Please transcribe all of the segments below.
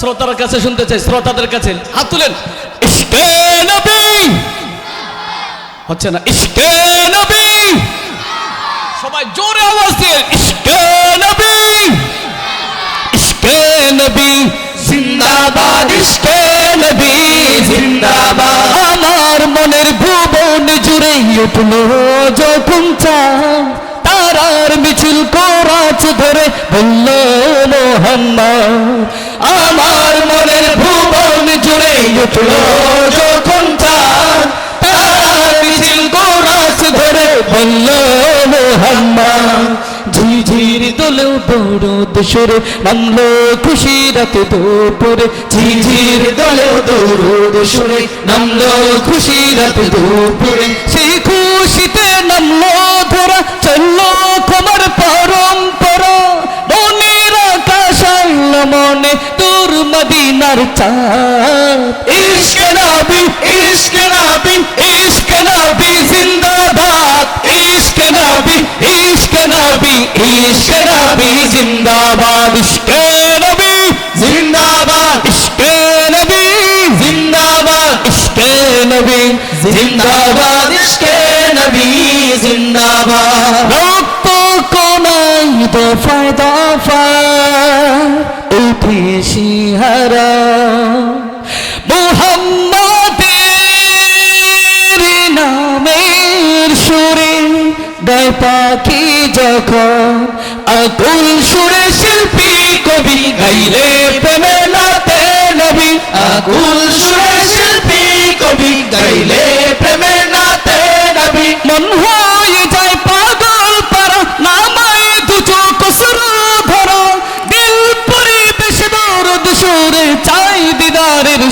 শ্রোতার কাছে শুনতে চাই শ্রোতাদের কাছে। হাত তুলেন। ইশকে নবী। হচ্ছে না ইশকে নবী। সবাই জোরে আওয়াজ দিয়ে ইশকে নবী। ইশকে নবী। জিন্দাবাদ ইশকে নবী। জিন্দাবাদ। আমার মনের ভুবন জুড়ে উঠল যখন চাঁদ। তারার মিছিল করাচ ধরে বলল মোহাম্মদ আমার মনের ভুবন জুড়ে উঠল ঝিঝির দোলেও নামলো খুশি রাতে দুপুরে। ঝিঝির দোলেও দৌড় সুরে নামলো খুশি রাতে দুপুরে। মদিনার চাঁদ। ইশক নবী ইশক নবী ইশক নবী জিন্দাবাদ। ইশক নবী ইশক নবী ইশক নবী জিন্দাবাদ। ইশক নবী জিন্দাবাদ। ইশক নবী জিন্দাবাদ। ইশক নবী জিন্দাবাদ। ইশক নবী জিন্দাবাদ। রক্ত কোনাই দফায় দফায় সিহারা মোহাম্মদের নামের সুরে দেয় পাখি যখন আকুল সুরে শিল্পী কবি গাইলে প্রেমে নাতে নবী আকুল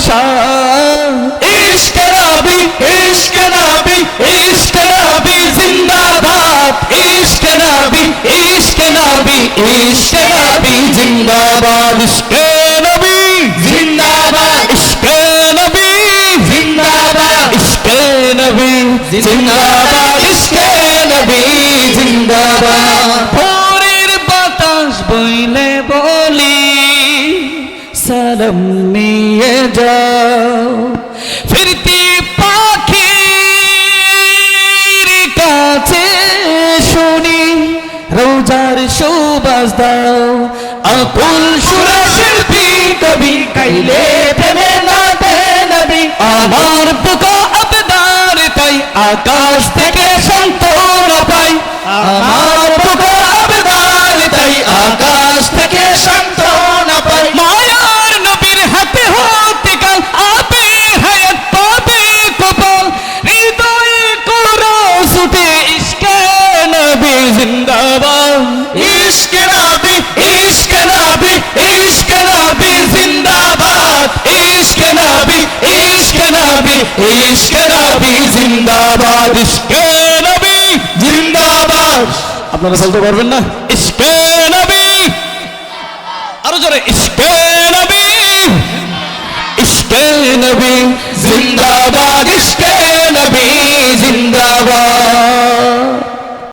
শাহ ইশক নবী ইশক নবী ইশক নবী, জিন্দাবাদ। ইশক নবী ইশক নবী ইশক নবী, জিন্দাবাদ। ইশক নবী, জিন্দাবাদ। ইশক নবী, জিন্দাবাদ। ইশক নবী, জিন্দাবাদ। সালাম নিয়ে যাও। ফিরতি পাখির কাছে শুনি, রোজার সুবাস দাও। আকুল সুরা শিল্পী কবি কাইলে প্রেমে নাতে নবী। আমার পোকা আবদার তাই আকাশ থেকে জিন্দাবাদ। ইশকে নবী জিন্দাবাদ। আপনারা চলতে পারবেন না? নবী। আরও জোরে নবী। নবী জিন্দাবাদ। নবী জিন্দাবাদ।